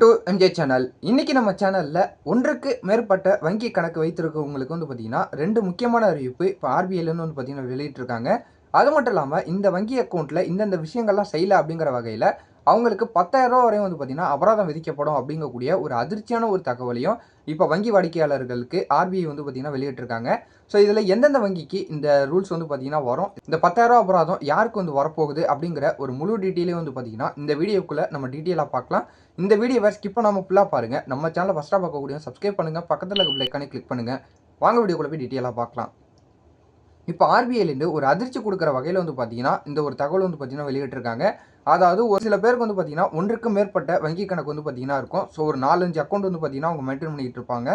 To MJ channel இன்னைக்கு நம்ம சேனலில் ஒன்றுக்கு மேற்பட்ட வங்கி கணக்கு வைத்திருக்கவங்களுக்கு வந்து பார்த்தீங்கன்னா ரெண்டு முக்கியமான அறிவிப்பு இப்போ ஆர்பிஐலன்னு வந்து பார்த்தீங்கன்னா வெளியிட்டிருக்காங்க. அது மட்டும் இல்லாமல் இந்த வங்கி அக்கௌண்ட்டில் இந்தந்த விஷயங்கள்லாம் செய்யல அப்படிங்கிற வகையில் அவங்களுக்கு 10000 ரூபா வரையும் வந்து பார்த்தீங்கன்னா அபராதம் விதிக்கப்படும் அப்படிங்கக்கூடிய ஒரு அதிர்ச்சியான ஒரு தகவலையும் இப்போ வங்கி வாடிக்கையாளர்களுக்கு ஆர்பிஐ வந்து பார்த்தீங்கன்னா வெளியிட்டிருக்காங்க. ஸோ இதில் எந்தெந்த வங்கிக்கு இந்த ரூல்ஸ் வந்து பார்த்தீங்கன்னா வரும்? இந்த 10000 அபராதம் யாருக்கு வந்து வரப்போகுது அப்படிங்கிற ஒரு முழு டீட்டெயிலே வந்து பார்த்திங்கன்னா இந்த வீடியோக்குள்ளே நம்ம டீட்டெயிலாக பார்க்கலாம். இந்த வீடியோவை ஸ்கிப் பண்ணாமல் ஃபுல்லாக பாருங்கள் நம்ம சேனலை ஃபஸ்ட்டாக பார்க்கக்கூடிய சப்ஸ்கிரைப் பண்ணுங்கள் பக்கத்தில் இருக்க பிள்ளைக்கானே கிளிக் பண்ணுங்கள் வாங்க வீடியோக்குள்ளே போய் டீட்டெயிலாக பார்க்கலாம். இப்போ ஆர்பிஐலேருந்து ஒரு அதிர்ச்சி கொடுக்குற வகையில் வந்து பார்த்தீங்கன்னா இந்த ஒரு தகவல் வந்து பார்த்தீங்கன்னா வெளியிட்டிருக்காங்க. அதாவது ஒரு சில பேருக்கு வந்து பார்த்தீங்கன்னா ஒன்றுக்கு மேற்பட்ட வங்கி கணக்கு வந்து பார்த்தீங்கன்னா இருக்கும். ஸோ ஒரு நாலஞ்சு அக்கௌண்ட் வந்து பார்த்தீங்கன்னா அவங்க மெயின்டைன் பண்ணிக்கிட்டு இருப்பாங்க.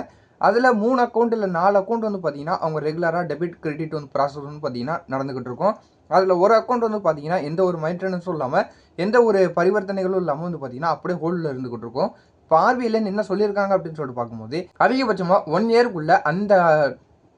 அதில் மூணு அக்கௌண்ட் இல்லை நாலு அக்கௌண்ட் வந்து பார்த்தீங்கன்னா அவங்க ரெகுலராக டெபிட் கிரெடிட் வந்து ப்ராசஸ் வந்து பார்த்தீங்கன்னா நடந்துகிட்டு இருக்கும். அதில் ஒரு அக்கௌண்ட் வந்து பார்த்தீங்கன்னா எந்த ஒரு மெயின்டெனன்ஸும் இல்லாமல் எந்த ஒரு பரிவர்த்தனைகளும் இல்லாமல் வந்து பார்த்தீங்கன்னா அப்படியே ஹோல்டில் இருந்துகிட்டு இருக்கும். இப்போ ஆர்பிஐல என்ன சொல்லியிருக்காங்க அப்படின்னு சொல்லிட்டு பார்க்கும்போது அதிகபட்சமாக ஒன் இயருக்குள்ளே அந்த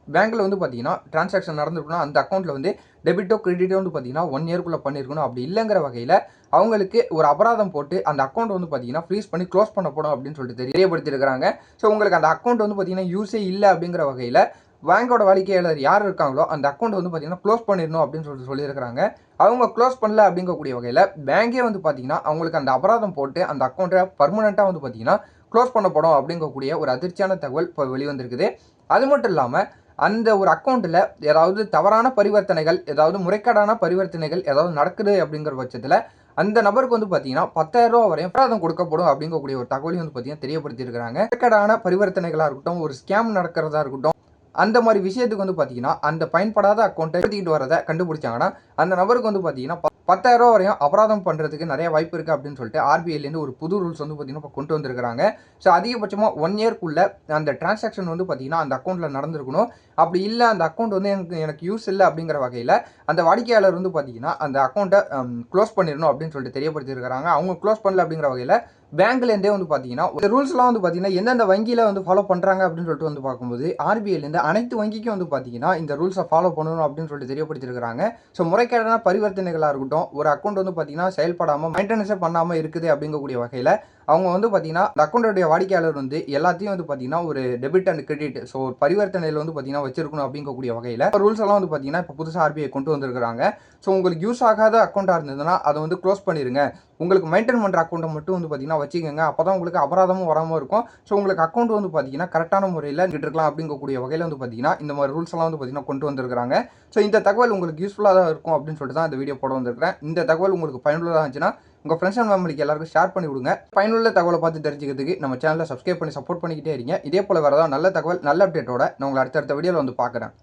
பேங்க்கில் வந்து பார்த்தீங்கன்னா டிரான்சாக்ஷன் நடந்திருக்கணும் அந்த அக்கௌண்ட்டில் வந்து டெபிட்டோ கிரெடிட்டோ வந்து பார்த்தீங்கன்னா ஒன் இயர்க்குள்ளே பண்ணியிருக்கணும் அப்படி இல்லைங்கிற வகையில் அவங்களுக்கு ஒரு அபராதம் போட்டு அந்த அக்கௌண்ட் வந்து பார்த்தீங்கன்னா ஃப்ரீஸ் பண்ணி க்ளோஸ் பண்ணப்படும் அப்படின்னு சொல்லிட்டு தெரியப்படுத்தியிருக்கிறாங்க. ஸோ உங்களுக்கு அந்த அக்கௌண்ட் வந்து பார்த்தீங்கன்னா யூஸே இல்லை அப்படிங்கிற வகையில் பேங்கோட வாடிக்கையாளர் யார் இருக்காங்களோ அந்த அக்கௌண்ட் வந்து பார்த்தீங்கன்னா க்ளோஸ் பண்ணிடணும் அப்படின்னு சொல்லிட்டு சொல்லியிருக்கிறாங்க. அவங்க க்ளோஸ் பண்ணல அப்படிங்கக்கூடிய வகையில் பேங்கே வந்து பார்த்தீங்கன்னா அவங்களுக்கு அந்த அபராதம் போட்டு அந்த அக்கௌண்ட்டை பர்மனெண்ட்டாக வந்து பார்த்தீங்கன்னா க்ளோஸ் பண்ணப்படும் அப்படிங்கக்கூடிய ஒரு அதிர்ச்சியான தகவல் இப்போ வெளிவந்திருக்குது. அது மட்டும் இல்லாமல் அந்த ஒரு அக்கௌண்ட்டில் ஏதாவது தவறான பரிவர்த்தனைகள் ஏதாவது முறைகேடான பரிவர்த்தனைகள் ஏதாவது நடக்குது அப்படிங்கிற பட்சத்தில் அந்த நபருக்கு வந்து பார்த்தீங்கன்னா 10000 ரூபா வரையும் அபராதம் கொடுக்கப்படும் அப்படிங்கக்கூடிய ஒரு தகவலையும் வந்து பார்த்தீங்கன்னா தெரியப்படுத்தியிருக்கிறாங்க. முறைகேடான பரிவர்த்தனைகளாக இருக்கட்டும் ஒரு ஸ்கேம் நடக்கிறதா இருக்கட்டும் அந்த மாதிரி விஷயத்துக்கு வந்து பார்த்தீங்கன்னா அந்த பயன்படாத அக்கௌண்ட்டை எடுத்துக்கிட்டு வரதை கண்டுபிடிச்சாங்கன்னா அந்த நபருக்கு வந்து பார்த்தீங்கன்னா ப- 10000 ரூபா வரையும் அபராதம் பண்ணுறதுக்கு நிறைய வாய்ப்பு இருக்குது அப்படின்னு சொல்லிட்டு ஆர்பிஐலேருந்து ஒரு புது ரூல்ஸ் வந்து பார்த்தீங்கன்னா இப்போ கொண்டு வந்திருக்கிறாங்க ஸோ அதிகபட்சமாக ஒன் இயர்க்குள்ளே அந்த டிரான்சாக்ஷன் வந்து பார்த்தீங்கன்னா அந்த அக்கௌண்ட்டில் நடந்திருக்கணும். அப்படி இல்லை அந்த அக்கௌண்ட் வந்து எனக்கு எனக்கு யூஸ் இல்லை அப்படிங்கிற வகையில் அந்த வாடிக்கையாளர் வந்து பார்த்திங்கன்னா அந்த அக்கௌண்ட்டை க்ளோஸ் பண்ணிடணும் அப்படின்னு சொல்லிட்டு தெரியப்படுத்தியிருக்கிறாங்க. அவங்க க்ளோஸ் பண்ணல அப்படிங்கிற வகையில் பேங்க்லேருந்தே வந்து பார்த்தீங்கன்னா இந்த ரூல்ஸ்லாம் வந்து பார்த்தீங்கன்னா எந்தெந்த வங்கியில் வந்து ஃபாலோ பண்ணுறாங்க அப்படின்னு சொல்லிட்டு வந்து பார்க்கும்போது ஆர்பிஐலேருந்து அனைத்து வங்கிக்கும் வந்து பார்த்தீங்கன்னா இந்த ரூல்ஸை ஃபாலோ பண்ணணும் அப்படின்னு சொல்லிட்டு தெரியப்படுத்திருக்காங்க ஸோ முறைகேடான பரிவர்த்தனைகளாக இருக்கட்டும் ஒரு அக்கௌண்ட் வந்து பார்த்தீங்கன்னா செயல்படாமல் மெயின்டெனன்ஸே பண்ணாமல் இருக்குது அப்படிங்கக்கூடிய வகையில் அவங்க வந்து பார்த்தீங்கன்னா அந்த அக்கௌண்ட்டுடைய வாடிக்கையாளர் வந்து எல்லாத்தையும் வந்து பார்த்தீங்கன்னா ஒரு டெபிட் அண்ட் கிரெடிட் ஸோ பரிவர்த்தனையில் வந்து பார்த்தீங்கன்னா வச்சிருக்கணும் அப்படிங்கக்கூடிய வகையில். ரூல்ஸ் எல்லாம் வந்து பார்த்தீங்கன்னா இப்போ புதுசாக ஆர்பிஐ கொண்டு வந்திருக்கிறாங்க. ஸோ உங்களுக்கு யூஸ் ஆகாத அக்கௌண்ட்டாக இருந்ததுன்னா அதை வந்து க்ளோஸ் பண்ணிடுங்க உங்களுக்கு மெயின்டைன் பண்ணுற அக்கௌண்ட்டை மட்டும் வந்து பார்த்தீங்கன்னா வச்சுக்கோங்க. அப்போ தான் உங்களுக்கு அபராதமும் வராமல் இருக்கும். ஸோ உங்களுக்கு அக்கௌண்ட் வந்து பார்த்தீங்கன்னா கரெக்டான முறையில் இருக்கலாம் அப்படிங்கக்கூடிய வகையில் வந்து பார்த்தீங்கன்னா இந்த மாதிரி ரூல்ஸ் எல்லாம் வந்து பார்த்தீங்கன்னா கொண்டு வந்திருக்கிறாங்க. ஸோ இந்த தகவல் உங்களுக்கு யூஸ்ஃபுல்லாக தான் இருக்கும் அப்படின்னு சொல்லிட்டு தான் இந்த வீடியோ போட வந்திருக்கிறேன். இந்த தகவல் உங்களுக்கு பயனுள்ளதாக இருந்துச்சுன்னா உங்கள் ஃப்ரெண்ட்ஸ் அண்ட் ஃபேமிலிக்கு எல்லாருக்கும் ஷேர் பண்ணி விடுங்க. பயனுள்ள தகவலை பார்த்து தெரிஞ்சுக்கிறதுக்கு நம்ம சேனலை சப்ஸ்கிரைப் பண்ணி சப்போர்ட் பண்ணிக்கிட்டே இருங்க. இதே போல் வரதான் நல்ல தகவல் நல்ல அப்டேட்டோட நான் உங்களை அடுத்தடுத்த வீடியோவில் வந்து பார்க்குறேன்.